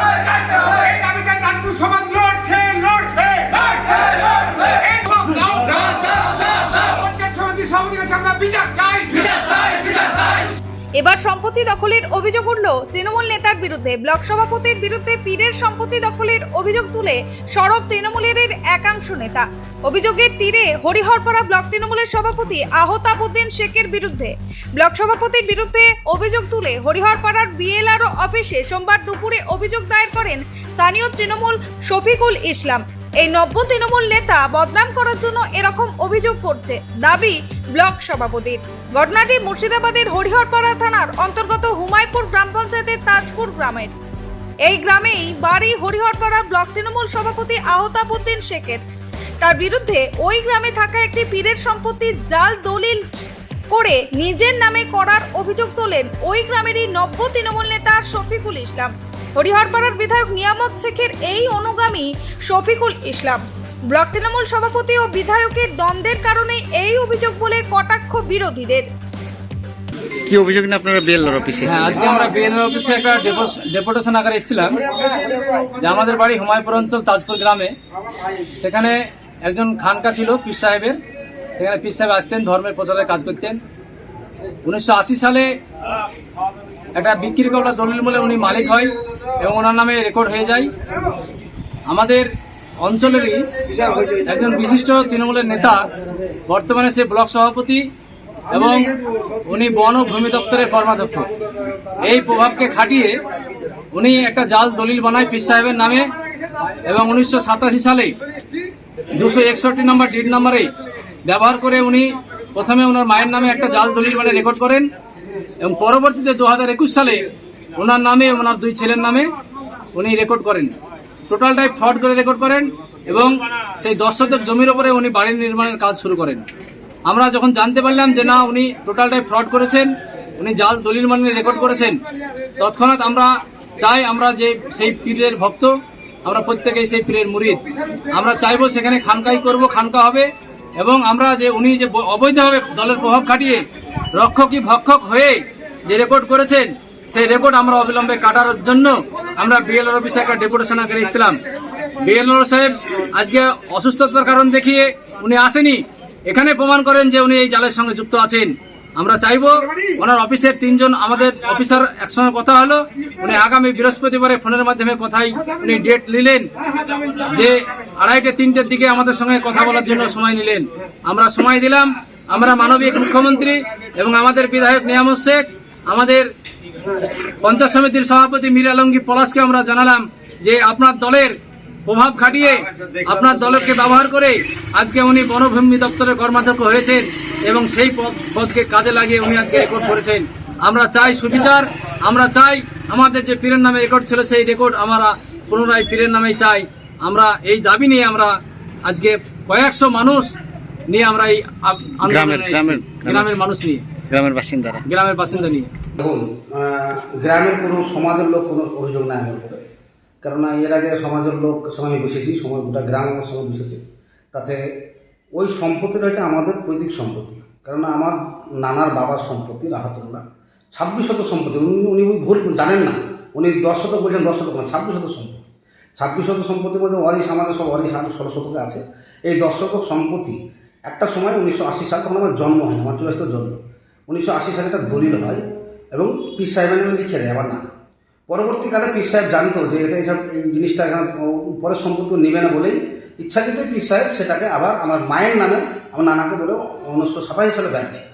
¡Ale, canto! এবার সম্পত্তি দখলের অভিযোগ উঠল তৃণমূল নেতার বিরুদ্ধে। ব্লক সভাপতির বিরুদ্ধে পীরের সম্পত্তি দখলের অভিযোগ তুলে সরব তৃণমূলের একাংশ নেতা। অভিযোগের তীরে হরিহরপাড়া ব্লক তৃণমূলের সভাপতি আহতাবুদ্দিন শেখের বিরুদ্ধে। ব্লক সভাপতির বিরুদ্ধে অভিযোগ তুলে হরিহরপাড়ার বিএলআরও অফিসে সোমবার দুপুরে অভিযোগ দায়ের করেন স্থানীয় তৃণমূল শফিকুল ইসলাম। এই নব্য তৃণমূল নেতা বদনাম করার জন্য এরকম অভিযোগ করছে। দাবি ব্লক সভাপতির ঘটনাটি মুর্শিদাবাদের হরিহরপাড়া থানার অন্তর্গত হুমায়পুর গ্রাম পঞ্চায়েতের তাজপুর গ্রামের। এই গ্রামেই বাড়ি হরিহরপাড়া ব্লক তৃণমূল সভাপতি আহতাবুদ্দিন শেখের। তার বিরুদ্ধে ওই গ্রামে থাকা একটি পীরের সম্পত্তির জাল দলিল করে নিজের নামে করার অভিযোগ তোলেন ওই গ্রামেরই নব্য তৃণমূল নেতা শফিকুল ইসলাম। হরিহরপাড়ার বিধায়ক নিয়ামত শেখের এই অনুগামী শফিকুল ইসলাম। ব্লক তৃণমূল সভাপতি ও বিধায়কের দ্বন্দ্বের কারণে এই অভিযোগ বলে কটাক্ষ বিরোধীদের। কি অভিযোগ নিয়ে আপনারা বিএলআর অফিসে হ্যাঁ আজকে আমরা বিএনএর অফিসে একটা ডেপো- ডেপুটেশন আকারে এসেছিলাম যে আমাদের বাড়ি হুমায়পুর অঞ্চল তাজপুর গ্রামে। সেখানে একজন খানকা ছিল পীর সাহেবের। সেখানে পীর সাহেব আসতেন ধর্মের প্রচারের কাজ করতেন। উনিশশো আশি সালে একটা বিক্রি করা দলিল বলে উনি মালিক হয় এবং ওনার নামে রেকর্ড হয়ে যায়। আমাদের অঞ্চলেরই একজন বিশিষ্ট তৃণমূলের নেতা, বর্তমানে সে ব্লক সভাপতি এবং উনি বন ও ভূমি দপ্তরের কর্মাধ্যক্ষ। এই প্রভাবকে খাটিয়ে উনি একটা জাল দলিল বানায় পীর সাহেবের নামে এবং উনিশশো সাতাশি সালে দুশো একষট্টি নম্বর ডিড নম্বরে ব্যবহার করে উনি প্রথমে ওনার মায়ের নামে একটা জাল দলিল বানিয়ে রেকর্ড করেন এবং পরবর্তীতে দু হাজার একুশ সালে ওনার নামে, ওনার দুই ছেলের নামে উনি রেকর্ড করেন। টোটালটাই ফ্রড করে রেকর্ড করেন এবং সেই শতক জমির ওপরে উনি বাড়ি নির্মাণের কাজ শুরু করেন। আমরা যখন জানতে পারলাম যে না, উনি টোটালটাই ফ্রড করেছেন, উনি জাল দলিল মানে রেকর্ড করেছেন, তৎক্ষণাৎ আমরা চাই আমরা যে সেই পীরের ভক্ত, আমরা প্রত্যেকেই সেই পীরের মুরিদ। আমরা চাইব সেখানে খানকাই করব, খানকা হবে এবং আমরা যে উনি যে অবৈধভাবে দলের প্রভাব খাটিয়ে রক্ষকই ভক্ষক হয়ে যে রেকর্ড করেছেন সেই রেকর্ড আমরা অবিলম্বে কাটার জন্য আমরা বিএলআর অফিসে একটা ডেপুটেশন আকারে এসেছিলাম। বিএলআর সাহেব আজকে অসুস্থতার কারণ দেখিয়ে উনি আসেনি। এখানে প্রমাণ করেন যে উনি এই জালের সঙ্গে যুক্ত আছেন। আমরা চাইব ওনার অফিসের তিনজন আমাদের অফিসার একসঙ্গে কথা হলো। উনি আগামী বৃহস্পতিবারে ফোনের মাধ্যমে কথাই উনি ডেট নিলেন যে আড়াইটে তিনটের দিকে আমাদের সঙ্গে কথা বলার জন্য সময় নিলেন। আমরা সময় দিলাম। আমরা মানবিক মুখ্যমন্ত্রী এবং আমাদের বিধায়ক নিয়ামত শেখ, আমাদের পঞ্চায়েত সমিতির সভাপতি মীর আলমগীর পলাশকে আমরা জানালাম যে আপনার দলের প্রভাব খাটিয়ে আপনার দলকে ব্যবহার করে আজকে উনি বনভূমি দপ্তরের কর্মাধ্যক্ষ হয়েছেন এবং সেই পদ- পদকে কাজে লাগিয়ে উনি আজকে রেকর্ড করেছেন। আমরা চাই সুবিচার আমরা চাই আমাদের যে পীরের নামে রেকর্ড ছিল সেই রেকর্ড আমরা পুনরায় পীরের নামেই চাই। আমরা এই দাবি নিয়ে আমরা আজকে কয়েকশো মানুষ নিয়ে আমরা এই গ্রামের মানুষ নিয়ে। গ্রামের বাসিন্দারা। গ্রামের বাসিন্দা নিয়ে। দেখুন গ্রামের কোনো সমাজের লোক কোনো অভিযোগ নাই আমার উপরে। কেননা এর আগে সমাজের লোক আমি বসেছি সময় গোটা গ্রাম আমার সঙ্গে বসেছে তাতে ওই সম্পত্তিটা হচ্ছে আমাদের পৈতৃক সম্পত্তি। কেননা আমার নানার বাবার সম্পত্তি, রাহাতুল্লাহ। ছাব্বিশ শত সম্পত্তি, উনি উনি ভুল জানেন না। উনি দশ শতক বলছেন, দশ শতক না, ছাব্বিশ শত সম্পত্তি। ছাব্বিশ শতক সম্পত্তির মধ্যে ওয়ারিশ আমাদের সব ওয়ারিশ আরও ষোলো শতকে আছে। এই দশ শতক সম্পত্তি একটা সময় উনিশশো আশি সাল তখন আমার জন্ম হয় আমার চলে জন্ম। উনিশশো আশি সালে একটা দলিল হয় এবং পীর সাহেবের নামে লিখে দেয়, আমার নাম। পরবর্তীকালে পীর সাহেব জানতো যে এটা এইসব এই জিনিসটা এখানে পরের সম্পত্তি নেবে না বলেই ইচ্ছাকৃত পীর সাহেব সেটাকে আবার আমার মায়ের নামে আমার নানাকে বলে উনিশশো সাতাশি সালে ব্যাংক দেয়।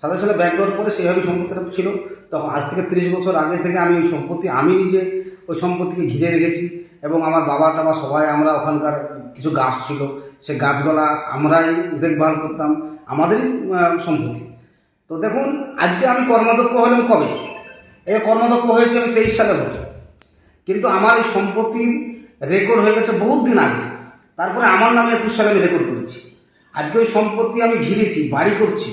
সাতাশি সালে ব্যাংক দেওয়ার পরে সেইভাবে সম্পত্তিটা ছিল। তখন আজ থেকে তিরিশ বছর আগে থেকে আমি ওই সম্পত্তি, আমি নিজে ওই সম্পত্তিকে ঘিরে রেখেছি এবং আমার বাবা টাবা সবাই আমরা ওখানকার কিছু গাছ ছিল, সে গাছগুলা আমরাই দেখভাল করতাম, আমাদেরই সম্পত্তি। তো দেখুন, আজকে আমি কর্মদক্ষ হলাম কবে? এই কর্মাধ্যক্ষ হয়েছে আমি তেইশ সালে হতো কিন্তু আমার এই সম্পত্তির রেকর্ড হয়ে গেছে বহুত দিন আগে। তারপরে আমার নামে একুশ সালে আমি রেকর্ড করেছি। আজকে ওই সম্পত্তি আমি ঘিরেছি, বাড়ি করছি।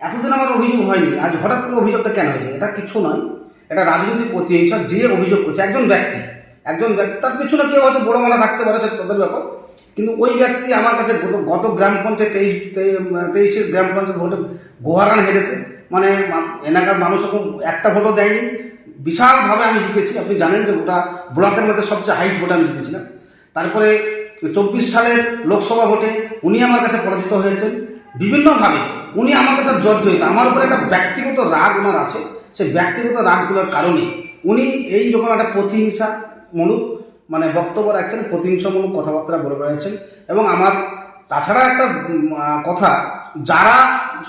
এতদিন আমার অভিযোগ হয়নি। আজ হঠাৎ করে অভিযোগটা কেন হয়েছে? এটা কিছু নয়। এটা রাজনৈতিক প্রতিহিংসা, যে অভিযোগ করছে, একজন ব্যক্তি। একজন ব্যক্তি, তার পিছনে কেউ হয়তো বড় মালা থাকতে পারে সেটা তাদের ব্যাপার। কিন্তু ওই ব্যক্তি আমার কাছে গত- গ্রাম পঞ্চায়েত তেইশ তেইশের গ্রাম পঞ্চায়েত ভোটে গোহারান হেরেছে। মানে এলাকার মানুষ একটা ভোটও দেয়নি। বিশালভাবে আমি জিতেছি। আপনি জানেন যে গোটা ব্লকের মধ্যে সবচেয়ে হাইট ভোটে আমি জিতেছিলাম। তারপরে চব্বিশ সালের লোকসভা ভোটে উনি আমার কাছে পরাজিত হয়েছেন। বিভিন্নভাবে উনি আমার কাছে জর্জরিত আমার উপরে একটা ব্যক্তিগত রাগ ওনার আছে। সেই ব্যক্তিগত রাগ তোলার কারণে উনি এই রকম একটা প্রতিহিংসা মূলক মানে বক্তব্য রাখছেন, প্রতিহিংসামূলক কথাবার্তা বলে বেড়াচ্ছেন। এবং আমার, তাছাড়া একটা কথা, যারা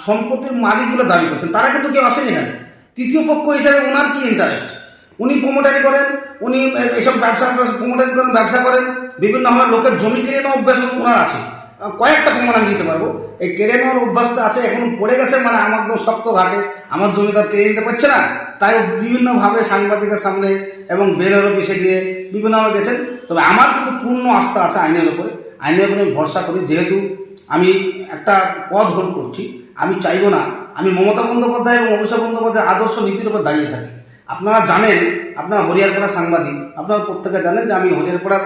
সম্পত্তির মালিকগুলো দাবি করছেন, তারা কিন্তু কেউ আসেন এখানে। তৃতীয় পক্ষ হিসাবে ওনার কি ইন্টারেস্ট উনি প্রোমোটারি করেন, উনি এসব ব্যবসা প্রোমোটারি করেন, ব্যবসা করেন বিভিন্নভাবে লোকের জমি কিনে নেওয়া অভ্যাস ওনার আছে। কয়েকটা প্রমাণ আমি দিতে পারব। এই কেড়ে নেওয়ার অভ্যাসটা আছে, এখন পড়ে গেছে মানে আমার শক্ত ঘাটে, আমার জমিদার কেড়ে নিতে পারছে না। তাই বিভিন্নভাবে সাংবাদিকের সামনে এবং বেলের অফিসে গিয়ে বিভিন্নভাবে গেছেন। তবে আমার কিন্তু পূর্ণ আস্থা আছে আইনের উপরে। আইনের উপরে আমি ভরসা করি। যেহেতু আমি একটা পদ হোল্ড করছি, আমি চাইব না। আমি মমতা বন্দ্যোপাধ্যায় এবং অভিষেক বন্দ্যোপাধ্যায় আদর্শ নীতির উপর দাঁড়িয়ে থাকি। আপনারা জানেন, আপনারা হরিয়ারপাড়া সাংবাদিক, আপনারা প্রত্যেকে জানেন যে আমি হরিয়ারপাড়ার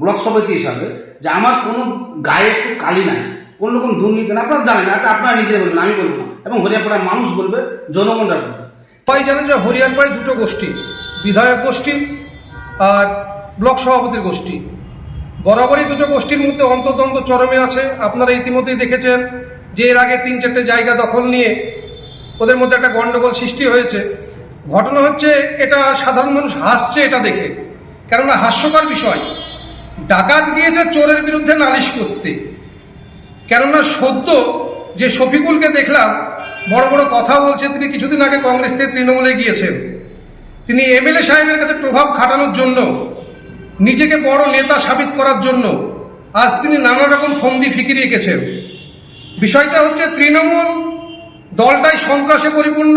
ব্লক সভাপতি হিসাবে যে আমার কোনো গায়ে একটু কালি নাই, কোন রকম দুর্নীতি না আপনারা জানেন এটা আপনারা নিজে বলবেন, আমি বলব না। এবং হরিয়ারপাড়ার মানুষ বলবে, জনগণরা বলবে। সবাই জানে যে হরিয়ারপাড়ে দুটো গোষ্ঠী, বিধায়ক গোষ্ঠী আর ব্লক সভাপতির গোষ্ঠী। বরাবরই দুটো গোষ্ঠীর মধ্যে অন্তর্দ্বন্দ্ব চরমে আছে। আপনারা ইতিমধ্যেই দেখেছেন যে এর আগে তিন চারটে জায়গা দখল নিয়ে ওদের মধ্যে একটা গন্ডগোল সৃষ্টি হয়েছে। ঘটনা হচ্ছে, এটা সাধারণ মানুষ হাসছে এটা দেখে। কেননা হাস্যকর বিষয়, ডাকাত গিয়েছে চোরের বিরুদ্ধে নালিশ করতে। কেননা সদ্য যে শফিকুলকে দেখলাম বড় বড় কথা বলছে, তিনি কিছুদিন আগে কংগ্রেস থেকে তৃণমূলে গিয়েছেন। তিনি এমএলএ সাহেবের কাছে প্রভাব খাটানোর জন্য, নিজেকে বড় নেতা সাবিত করার জন্য আজ তিনি নানা রকম ফন্দি ফিকিরে এঁকেছেন। বিষয়টা হচ্ছে, তৃণমূল দলটাই সন্ত্রাসে পরিপূর্ণ,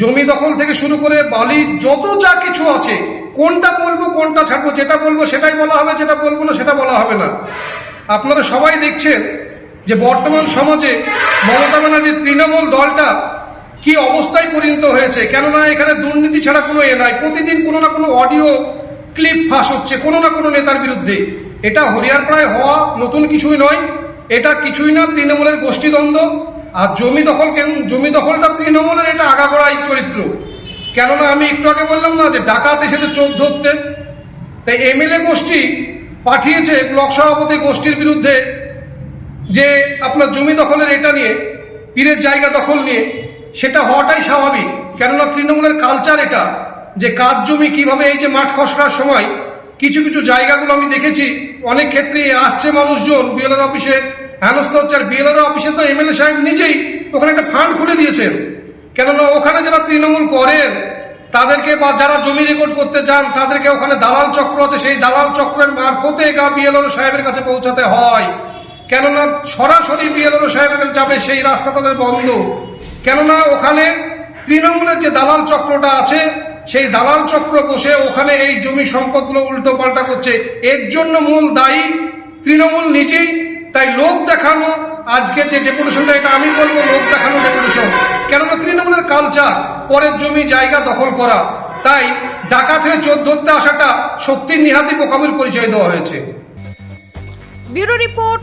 জমি দখল থেকে শুরু করে বালি, যত যা কিছু আছে, কোনটা বলব, কোনটা ছাড়বো, যেটা বলব সেটাই বলা হবে, যেটা বলব না সেটা বলা হবে না। আপনারা সবাই দেখছেন যে বর্তমান সমাজে মমতা ব্যানার্জির তৃণমূল দলটা কি অবস্থায় পরিণত হয়েছে? কেননা এখানে দুর্নীতি ছাড়া কোনো এ নাই। প্রতিদিন কোনো না কোনো অডিও ক্লিপ ফাঁস হচ্ছে, কোনো না কোনো নেতার বিরুদ্ধে। এটা হরিয়ারপাড়ায় হওয়া নতুন কিছুই নয়। এটা কিছুই না তৃণমূলের গোষ্ঠীদ্বন্দ্ব। আর জমি দখল কেন- জমি দখলটা তৃণমূলের, এটা আগাগোড়াই চরিত্র। কেননা আমি একটু আগে বললাম না যে ডাকাত এসেছে চোখ ধরতে। তাই এমএলএ গোষ্ঠী পাঠিয়েছে ব্লক সভাপতি গোষ্ঠীর বিরুদ্ধে যে আপনার জমি দখলের এটা নিয়ে, পীরের জায়গা দখল নিয়ে, সেটা হওয়াটাই স্বাভাবিক। কেননা তৃণমূলের কালচার এটা যে কাজ জমি, কীভাবে এই যে মাঠ খসড়ার সময় কিছু কিছু জায়গাগুলো আমি দেখেছি, অনেক ক্ষেত্রে আসছে মানুষজন বিএলআর অফিসে, হেনস্থা হচ্ছে, আর বিএলআর অফিসে তো এমএলএ সাহেব নিজেই ওখানে একটা ফান্ড খুলে দিয়েছেন। কেননা ওখানে যারা তৃণমূল করেন, তাদেরকে বা যারা জমি রেকর্ড করতে চান তাদেরকে ওখানে দালাল চক্র আছে, সেই দালাল চক্রের মারফতে গা বিএলআর সাহেবের কাছে পৌঁছাতে হয়। কেননা সরাসরি বিএলআর সাহেবের কাছে যাবে সেই রাস্তা তাদের বন্ধ। কেননা ওখানে তৃণমূলের যে দালাল চক্রটা আছে, সেই দালাল চক্র বসে ওখানে এই জমি সম্পদগুলো উল্টো পাল্টা করছে। এর জন্য মূল দায়ী তৃণমূল নিজেই। তাই লোক দেখানো, আজকে যে ডেপুটেশনটা, এটা আমি বলব লোক দেখানো ডেপুটেশন। কেননা তৃণমূলের কালচার পরের জমি জায়গা দখল করা। তাই ডাকাত হয়ে চোর ধরতে আসাটা সত্যি নিহাতি বোকামির পরিচয় দেওয়া হয়েছে। Bureau report